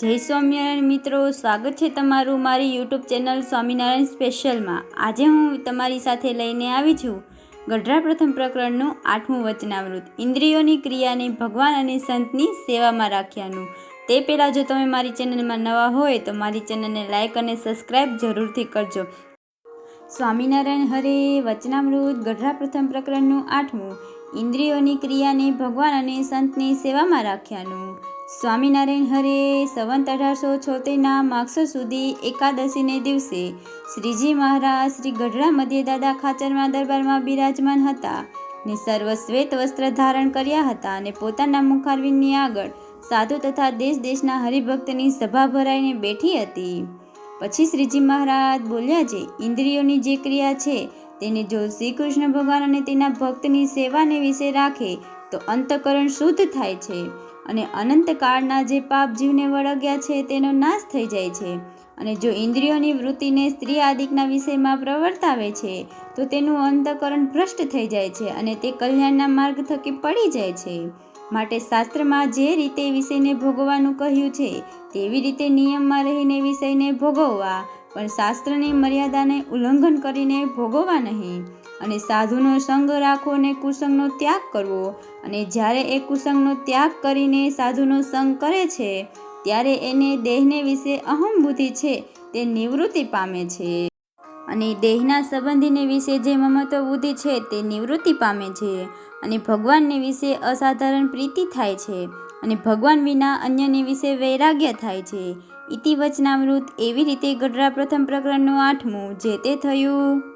જય સ્વામિનારાયણ મિત્રો, સ્વાગત છે તમારું મારી યુટ્યુબ ચેનલ સ્વામિનારાયણ સ્પેશિયલમાં. આજે હું તમારી સાથે લઈને આવી છું ગઢડા પ્રથમ પ્રકરણનું આઠમું વચનામૃત ઇન્દ્રિયોની ક્રિયાને ભગવાન અને સંતની સેવામાં રાખ્યાનું. તે પહેલાં જો તમે મારી ચેનલમાં નવા હોય તો મારી ચેનલને લાઇક અને સબસ્ક્રાઈબ જરૂરથી કરજો. સ્વામિનારાયણ હરે વચનામૃત, ગઢડા પ્રથમ પ્રકરણનું આઠમું. ઇન્દ્રિયોની ક્રિયાને ભગવાન અને સંતની સેવામાં રાખ્યાનું. સ્વામિનારાયણ હરે, સંવંત અઢારસો છોતેરના માગસર સુધી એકાદશીને દિવસે શ્રીજી મહારાજ શ્રી ગઢડા મધ્ય દાદા ખાચરમાં દરબારમાં બિરાજમાન હતા ને સર્વ શ્વેત વસ્ત્ર ધારણ કર્યા હતા અને પોતાના મુખારવિંદની આગળ સાધુ તથા દેશ દેશના હરિભક્તની સભા ભરાઈને બેઠી હતી. પછી શ્રીજી મહારાજ બોલ્યા છે ઇન્દ્રિયોની જે ક્રિયા છે તેને જો શ્રી કૃષ્ણ ભગવાન અને તેના ભક્તની સેવાને વિશે રાખે તો અંતકરણ શુદ્ધ થાય છે અને અનંતકાળના જે પાપ જીવને વળગ્યા છે તેનો નાશ થઈ જાય છે. અને જો ઇન્દ્રિયોની વૃત્તિને સ્ત્રી આદિકના વિષયમાં પ્રવર્તાવે છે, તો તેનું અંતકરણ ભ્રષ્ટ થઈ જાય છે અને તે કલ્યાણના માર્ગ થકી પડી જાય છે. માટે શાસ્ત્રમાં જે રીતે વિષયને ભોગવવાનું કહ્યું છે, તેવી રીતે નિયમમાં રહીને વિષયને ભોગવવા, પણ શાસ્ત્રની મર્યાદાને ઉલ્લંઘન કરીને ભોગવવા નહીં. અને સાધુનો સંગ રાખવો અને કુસંગનો ત્યાગ કરવો. અને જ્યારે એ કુસંગનો ત્યાગ કરીને સાધુનો સંગ કરે છે, ત્યારે એને દેહને વિશે અહમ બુદ્ધિ છે, તે નિવૃત્તિ પામે છે. અને દેહના સંબંધીને વિશે જે મમત્વ બુદ્ધિ છે, તે નિવૃત્તિ પામે છે. અને ભગવાનને વિશે અસાધારણ પ્રીતિ થાય છે. અને ભગવાન વિના અન્યની વિશે વૈરાગ્ય થાય છે. ઇતિવચનામૃત એવી રીતે ગઢડા પ્રથમ પ્રકરણનું આઠમું, જે તે થયું.